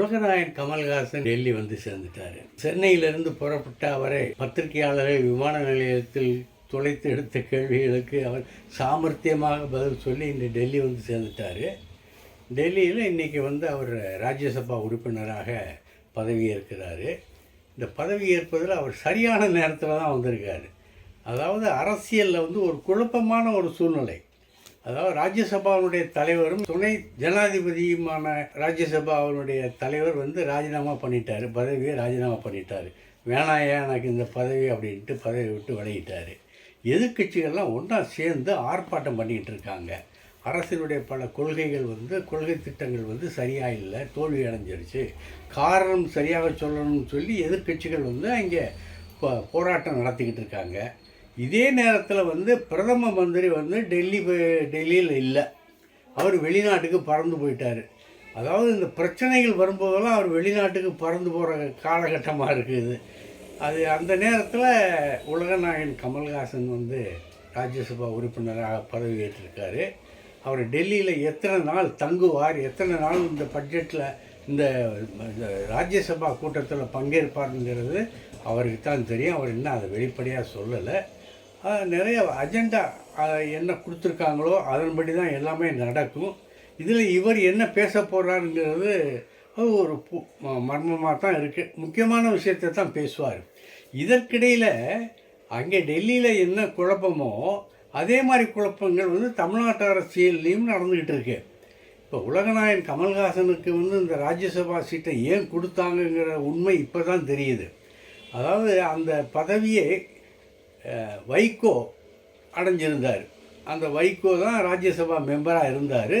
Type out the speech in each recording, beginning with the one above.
உலகநாயன் கமல்ஹாசன் டெல்லி வந்து சேர்ந்துட்டார். சென்னையிலிருந்து புறப்பட்ட அவரை பத்திரிகையாளரை விமான நிலையத்தில் துளைத்து எடுத்த கேள்விகளுக்கு அவர் சாமர்த்தியமாக பதில் சொல்லி இந்த டெல்லி வந்து சேர்ந்துட்டார். டெல்லியில் இன்றைக்கி வந்து அவர் ராஜ்யசபா உறுப்பினராக பதவியேற்கிறாரு. இந்த பதவி ஏற்பதில் அவர் சரியான நேரத்தில் தான் வந்திருக்காரு. அதாவது அரசியலில் வந்து ஒரு குழப்பமான ஒரு சூழ்நிலை. அதாவது ராஜ்யசபாவுடைய தலைவரும் துணை ஜனாதிபதியுமான ராஜ்யசபா அவருடைய தலைவர் வந்து ராஜினாமா பண்ணிட்டார் பதவியை ராஜினாமா பண்ணிட்டார். வேணாயா எனக்கு இந்த பதவி அப்படின்ட்டு பதவி விட்டு விலகிட்டாரு. எதிர்க்கட்சிகள்லாம் ஒன்றா சேர்ந்து ஆர்ப்பாட்டம் பண்ணிக்கிட்டு இருக்காங்க. அரசினுடைய பல கொள்கைகள் வந்து கொள்கை திட்டங்கள் வந்து சரியாக இல்லை தோல்வி அடைஞ்சிருச்சு. காரணம் சரியாக சொல்லணும்னு சொல்லி எதிர்க்கட்சிகள் வந்து அங்கே போராட்டம் நடத்திக்கிட்டு இருக்காங்க. இதே நேரத்தில் வந்து பிரதம மந்திரி வந்து டெல்லி டெல்லியில் இல்லை. அவர் வெளிநாட்டுக்கு பறந்து போயிட்டார். அதாவது இந்த பிரச்சனைகள் வரும்போதெல்லாம் அவர் வெளிநாட்டுக்கு பறந்து போகிற காலகட்டமாக இருக்குது. அது அந்த நேரத்தில் உலகநாயகன் கமல்ஹாசன் வந்து ராஜ்யசபா உறுப்பினராக பதவி ஏற்றிருக்காரு அவர் டெல்லியில் எத்தனை நாள் தங்குவார் எத்தனை நாள் இந்த பட்ஜெட்டில் இந்த ராஜ்யசபா கூட்டத்தில் பங்கேற்பாருங்கிறது அவருக்கு தான் தெரியும். அவர் இன்னும் அதை வெளிப்படையாக சொல்லலை. நிறைய அஜெண்டா என்ன கொடுத்துருக்காங்களோ அதன்படி தான் எல்லாமே நடக்கும். இதில் இவர் என்ன பேச போகிறாருங்கிறது ஒரு மர்மமாக தான் இருக்குது முக்கியமான விஷயத்தை தான் பேசுவார். இதற்கிடையில் அங்கே டெல்லியில் என்ன குழப்பமோ அதே மாதிரி குழப்பங்கள் வந்து தமிழ்நாட்டு அரசியல்லையும் நடந்துக்கிட்டு இருக்கு. இப்போ உலகநாயகன் கமல்ஹாசனுக்கு வந்து இந்த ராஜ்யசபா சீட்டை ஏன் கொடுத்தாங்கங்கிற உண்மை இப்போ தான் தெரியுது. அதாவது அந்த பதவியை வைகோ அடைஞ்சிருந்தார். அந்த வைகோ தான் ராஜ்யசபா மெம்பராக இருந்தார்.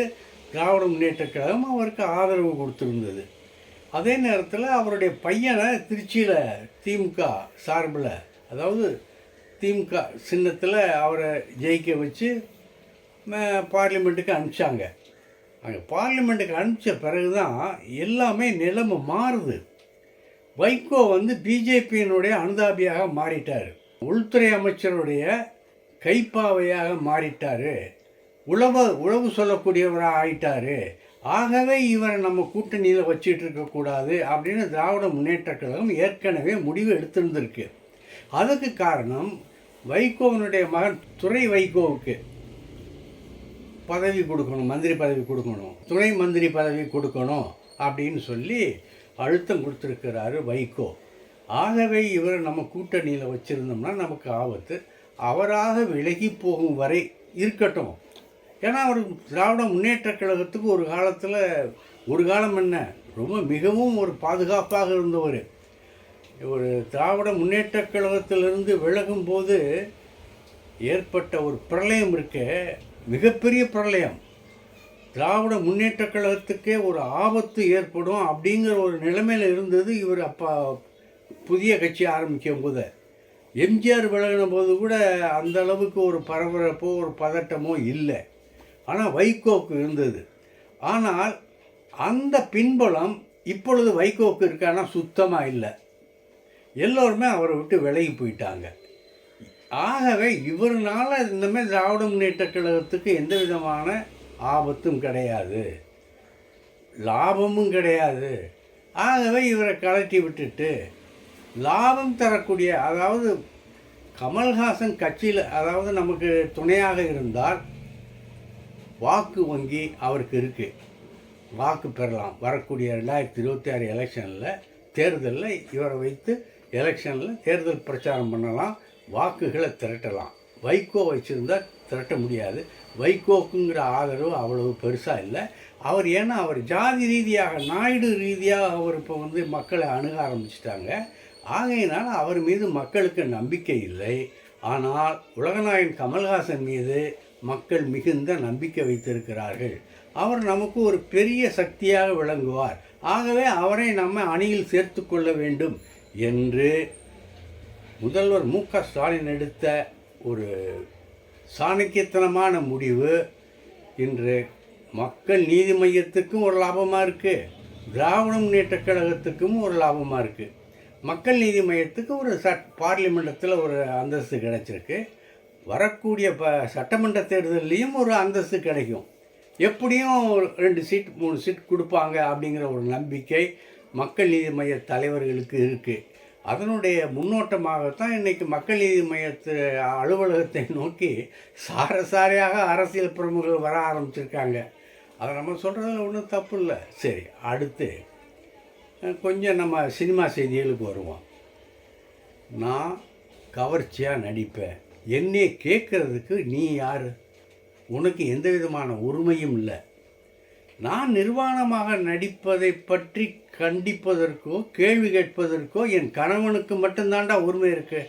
திராவிட முன்னேற்ற கழகம் அவருக்கு ஆதரவு கொடுத்துருந்தது. அதே நேரத்தில் அவருடைய பையனை திருச்சியில் திமுக சார்பில் அதாவது திமுக சின்னத்தில் அவரை ஜெயிக்க வச்சு பார்லிமெண்ட்டுக்கு அனுப்பிச்சாங்க. அங்கே பார்லிமெண்ட்டுக்கு அனுப்பிச்ச பிறகு தான் எல்லாமே நிலைமை மாறுது. வைகோ வந்து பிஜேபியினுடைய அனுதாபியாக மாறிட்டார். உள்துறை அமைச்சருடைய கைப்பாவையாக மாறிட்டார். உழவு உழவு சொல்லக்கூடியவராக ஆயிட்டார். ஆகவே இவரை நம்ம கூட்டணியில் வச்சுட்டு இருக்கக்கூடாது அப்படின்னு திராவிட முன்னேற்றக் கழகம் ஏற்கனவே முடிவு எடுத்திருந்திருக்கு. அதுக்கு காரணம் வைகோவனுடைய மகன் துறை வைகோவுக்கு பதவி கொடுக்கணும் மந்திரி பதவி கொடுக்கணும் துணை மந்திரி பதவி கொடுக்கணும் அப்படின்னு சொல்லி அழுத்தம் கொடுத்துருக்கிறாரு வைகோ. ஆகவே இவரை நம்ம கூட்டணியில் வச்சுருந்தோம்னா நமக்கு ஆபத்து. அவராக விலகி போகும் வரை இருக்கட்டும். ஏன்னா அவர் திராவிட முன்னேற்றக் கழகத்துக்கு ஒரு காலத்தில் ஒரு காலம் என்ன? ரொம்ப மிகவும் ஒரு பாதுகாப்பாக இருந்தவர். ஒரு திராவிட முன்னேற்றக் கழகத்திலிருந்து விலகும்போது ஏற்பட்ட ஒரு பிரளயம் இருக்க மிகப்பெரிய பிரளயம். திராவிட முன்னேற்றக் கழகத்துக்கே ஒரு ஆபத்து ஏற்படும் அப்படிங்கிற ஒரு நிலைமையில் இருந்தது இவர் அப்பா புதிய கட்சி ஆரம்பிக்கும் போது எம்ஜிஆர் விலகின போது கூட அந்த அளவுக்கு ஒரு பரபரப்போ ஒரு பதட்டமோ இல்லை. ஆனால் வைகோக்கு இருந்தது. ஆனால் அந்த பின்புலம் இப்பொழுது வைகோக்கு இருக்கானா சுத்தமாக இல்லை. எல்லோருமே அவரை விட்டு விலகி போயிட்டாங்க. ஆகவே இவருனால இந்தமாதிரி திராவிட முன்னேற்ற கழகத்துக்கு எந்த விதமான ஆபத்தும் கிடையாது. லாபமும் கிடையாது. ஆகவே இவரை கலட்டி விட்டுட்டு லாபம் தரக்கூடிய அதாவது கமல்ஹாசன் கட்சியில் அதாவது நமக்கு துணையாக இருந்தால் வாக்கு வங்கி அவருக்கு இருக்குது வாக்கு பெறலாம். வரக்கூடிய ரெண்டாயிரத்தி இருபத்தி ஆறு எலெக்ஷனில் தேர்தலில் இவரை வைத்து எலெக்ஷனில் தேர்தல் பிரச்சாரம் பண்ணலாம். வாக்குகளை திரட்டலாம். வைகோ வச்சுருந்தால் திரட்ட முடியாது. வைகோக்குங்கிற ஆதரவு அவ்வளவு பெருசாக இல்லை. அவர் ஏன்னா அவர் ஜாதி ரீதியாக நாயுடு ரீதியாக அவர் இப்போ வந்து மக்களை அணுக ஆரம்பிச்சிட்டாங்க. ஆகையினால் அவர் மீது மக்களுக்கு நம்பிக்கை இல்லை. ஆனால் உலகநாயகன் கமல்ஹாசன் மீது மக்கள் மிகுந்த நம்பிக்கை வைத்திருக்கிறார்கள். அவர் நமக்கு ஒரு பெரிய சக்தியாக விளங்குவார். ஆகவே அவரை நம்ம அணியில் சேர்த்து கொள்ள வேண்டும் என்று முதல்வர் மு க ஸ்டாலின் எடுத்த ஒரு சாணக்கியத்தனமான முடிவு. இன்று மக்கள் நீதி மையத்துக்கும் ஒரு லாபமாக இருக்குது திராவிட முன்னேற்ற கழகத்துக்கும் ஒரு லாபமாக இருக்குது மக்கள் நீதி மையத்துக்கு ஒரு சட் பார்லிமெண்டத்தில் ஒரு அந்தஸ்து கிடைச்சிருக்கு. வரக்கூடிய ப சட்டமன்ற தேர்தல்லையும் ஒரு அந்தஸ்து கிடைக்கும். எப்படியும் ஒரு ரெண்டு சீட் மூணு சீட் கொடுப்பாங்க அப்படிங்கிற ஒரு நம்பிக்கை மக்கள் நீதி மைய தலைவர்களுக்கு இருக்குது அதனுடைய முன்னோட்டமாகத்தான் இன்றைக்கி மக்கள் நீதி மையத்து அலுவலகத்தை நோக்கி சாரசாரியாக அரசியல் பிரமுகர்கள் வர ஆரம்பிச்சிருக்காங்க. அதை நம்ம சொல்கிறதுல ஒன்றும் தப்பு இல்லை. சரி அடுத்து. கொஞ்சம் நம்ம சினிமா செய்திகளுக்கு வருவோம். நான் கவர்ச்சியாக நடிப்பேன். என்னைய கேட்குறதுக்கு நீ யார்? உனக்கு எந்த விதமான உரிமையும் இல்லை. நான் நிர்வாணமாக நடிப்பதை பற்றி கண்டிப்பதற்கோ கேள்வி கேட்பதற்கோ என் கணவனுக்கு மட்டும்தான்டா உரிமை இருக்கு.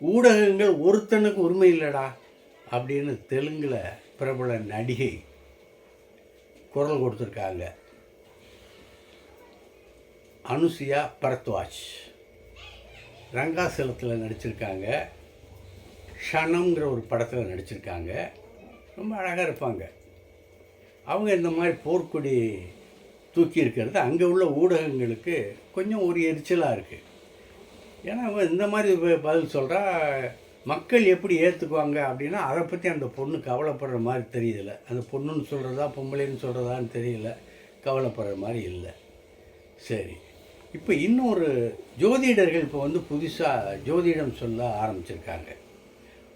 ஊடகங்கள் ஒருத்தனுக்கு உரிமை இல்லைடா அப்படின்னு தெலுங்கில் பிரபல நடிகை குரல் கொடுத்துருக்காங்க. அனுசியா பரத்வாஜ். ரங்காசலத்தில் நடிச்சிருக்காங்க. ஷனம்ங்கிற ஒரு படத்தில் நடிச்சிருக்காங்க. ரொம்ப அழகாக இருப்பாங்க. அவங்க இந்த மாதிரி போர்க்கொடி தூக்கி இருக்கிறது அங்கே உள்ள ஊடகங்களுக்கு கொஞ்சம் ஒரு எரிச்சலாக இருக்குது ஏன்னா அவ இந்த மாதிரி பதில் சொல்கிறா மக்கள் எப்படி ஏற்றுக்குவாங்க அப்படின்னா அதை பற்றி அந்த பொண்ணு கவலைப்படுற மாதிரி தெரியல. அந்த பொண்ணுன்னு சொல்கிறதா பொம்பளைன்னு சொல்கிறதான்னு தெரியல. கவலைப்படுற மாதிரி இல்லை. சரி. இப்போ இன்னொரு ஜோதிடர்கள் இப்போ வந்து புதுசாக ஜோதிடம் சொல்ல ஆரம்பிச்சிருக்காங்க.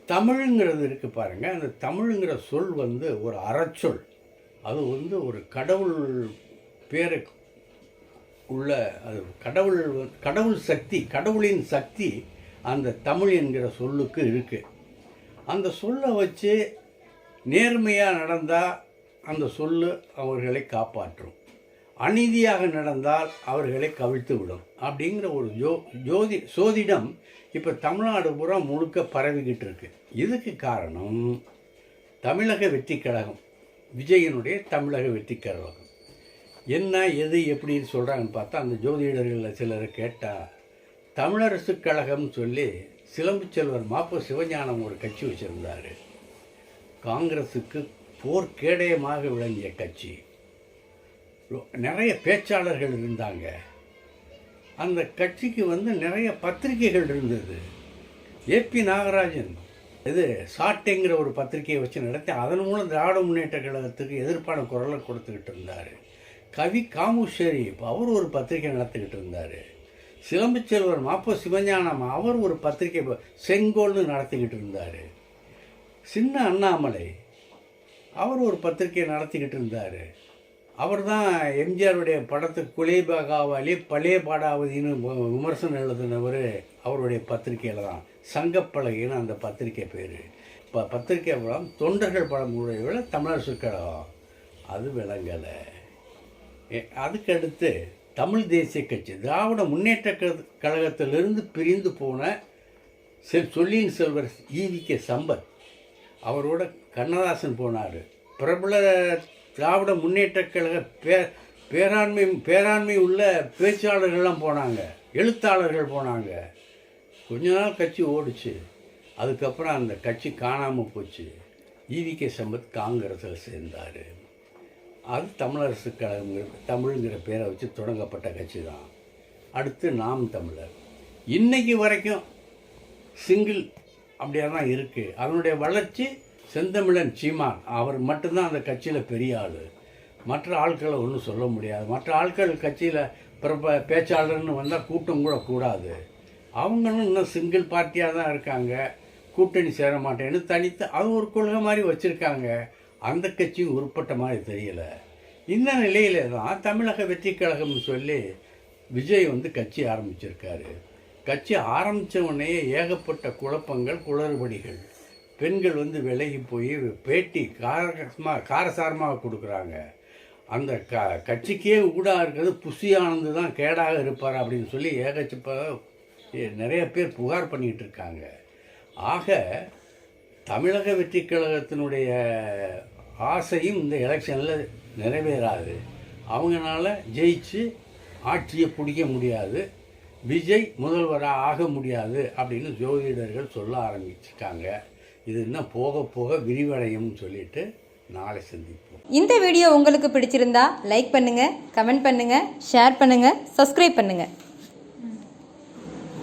தமிழுங்கிறது இருக்குது பாருங்கள் அந்த தமிழுங்கிற சொல் வந்து ஒரு அறச்சொல். அது வந்து ஒரு கடவுள் பேரை உள்ள அது கடவுள் வந்து- கடவுள் சக்தி கடவுளின் சக்தி அந்த தமிழ் என்கிற சொல்லுக்கு இருக்குது அந்த சொல்லை வச்சு நேர்மையாக நடந்தால் அந்த சொல்லு அவர்களை காப்பாற்றும். அநீதியாக நடந்தால் அவர்களை கவிழ்த்து விடும். அப்படிங்கிற ஒரு ஜோ ஜோதி சோதிடம் இப்போ தமிழ்நாடு பூரா முழுக்க பரவிக்கிட்டு இருக்கு. இதுக்கு காரணம் தமிழக வெற்றி கழகம். விஜயனுடைய தமிழக வெற்றி கழகம். என்ன எது எப்படின்னு சொல்கிறாங்கன்னு பார்த்தா அந்த ஜோதிடர்களில் சிலரை கேட்டால் தமிழரசு கழகம்னு சொல்லி சிலம்பு செல்வர் மாப்ப சிவஞானம் ஒரு கட்சி வச்சுருந்தார். காங்கிரஸுக்கு போர்க்கேடயமாக விளங்கிய கட்சி. நிறைய பேச்சாளர்கள் இருந்தாங்க. அந்த கட்சிக்கு வந்து நிறைய பத்திரிகைகள் இருந்தது. ஏபி நாகராஜன் இது சாட்டைங்கிற ஒரு பத்திரிகையை வச்சு நடத்தி அதன் மூலம் திராவிட முன்னேற்ற கழகத்துக்கு எதிர்ப்பான குரலை கொடுத்துக்கிட்டு இருந்தார். கவி காமுஷேரி இப்போ அவர் ஒரு பத்திரிகை நடத்திக்கிட்டு இருந்தார். சிலம்புச்செல்வர் மாப்போ சிவஞானம் அவர் ஒரு பத்திரிகை செங்கோல்னு நடத்திக்கிட்டு இருந்தார். சின்ன அண்ணாமலை அவர் ஒரு பத்திரிகை நடத்திக்கிட்டு இருந்தார். அவர் தான் எம்ஜிஆருடைய படத்துக்கு குலேபகாவாலி பழைய பாடாவதின்னு விமர்சனம் எழுதினவர் அவருடைய பத்திரிக்கையில் தான். சங்கப்பலகைன்னு அந்த பத்திரிக்கை பேர். இப்போ பத்திரிக்கை படம் தொண்டர்கள் படம் விட தமிழர் கழகம். அது விளங்கலை. அதுக்கடுத்து தமிழ் தேசிய கட்சி. திராவிட முன்னேற்ற கழகத்திலிருந்து பிரிந்து போன செல் சொல்லியின் செல்வர் ஈவிகே சம்பத். அவரோட கண்ணதாசன் போனார். பிரபல திராவிட முன்னேற்ற கழக பே பேராண்மை பேராண்மை உள்ள பேச்சாளர்கள்லாம் போனாங்க. எழுத்தாளர்கள் போனாங்க. கொஞ்ச நாள் கட்சி ஓடிச்சு. அதுக்கப்புறம் அந்த கட்சி காணாமல் போச்சு. ஈவிகே சம்பத் காங்கிரஸில் சேர்ந்தார். அது தமிழரசு கழகங்கிற தமிழுங்கிற பேரை வச்சு தொடங்கப்பட்ட கட்சி தான். அடுத்து நாம் தமிழர். இன்றைக்கு வரைக்கும் சிங்கிள் அப்படியெல்லாம் இருக்குது அதனுடைய வளர்ச்சி செந்தமிழன் சீமான் அவர் மட்டும்தான் அந்த கட்சியில் பெரிய ஆள். மற்ற ஆட்களை ஒன்றும் சொல்ல முடியாது. மற்ற ஆட்கள் கட்சியில் பிறப்ப பேச்சாளர்னு வந்தால் கூட்டம் கூட கூடாது. அவங்களும் இன்னும் சிங்கிள் பார்ட்டியாக தான் இருக்காங்க. கூட்டணி சேர மாட்டேன்னு தனித்து அது ஒரு கொள்கை மாதிரி வச்சுருக்காங்க. அந்த கட்சியும் உருப்பட்ட மாதிரி தெரியலை. இந்த நிலையில தான் தமிழக வெற்றி கழகம்னு சொல்லி விஜய் வந்து கட்சி ஆரம்பிச்சிருக்காரு. கட்சி ஆரம்பித்த உடனே ஏகப்பட்ட குழப்பங்கள் குளறுபடிகள். பெண்கள் வந்து விலகி போய் பேட்டி காரகமாக காரசாரமாக கொடுக்குறாங்க. அந்த க கட்சிக்கே ஊடாக இருக்கிறது புஷி ஆனந்து தான் கேடாக இருப்பார் அப்படின்னு சொல்லி ஏகச்சப்ப நிறைய பேர் புகார் பண்ணிக்கிட்டு இருக்காங்க. ஆக தமிழக வெற்றி கழகத்தினுடைய ஆசையும் இந்த எலெக்ஷனில் நிறைவேறாது. அவங்களால ஜெயிச்சு ஆட்சியை பிடிக்க முடியாது. விஜய் முதல்வராக ஆக முடியாது அப்படின்னு ஜோதிடர்கள் சொல்ல ஆரம்பிச்சிட்டாங்க இது இன்னும் போக போக விரிவடையும்னு சொல்லிட்டு நாளை சந்திப்போம். இந்த வீடியோ உங்களுக்கு பிடிச்சிருந்தா லைக் பண்ணுங்க கமெண்ட் பண்ணுங்க ஷேர் பண்ணுங்க சப்ஸ்கிரைப் பண்ணுங்க.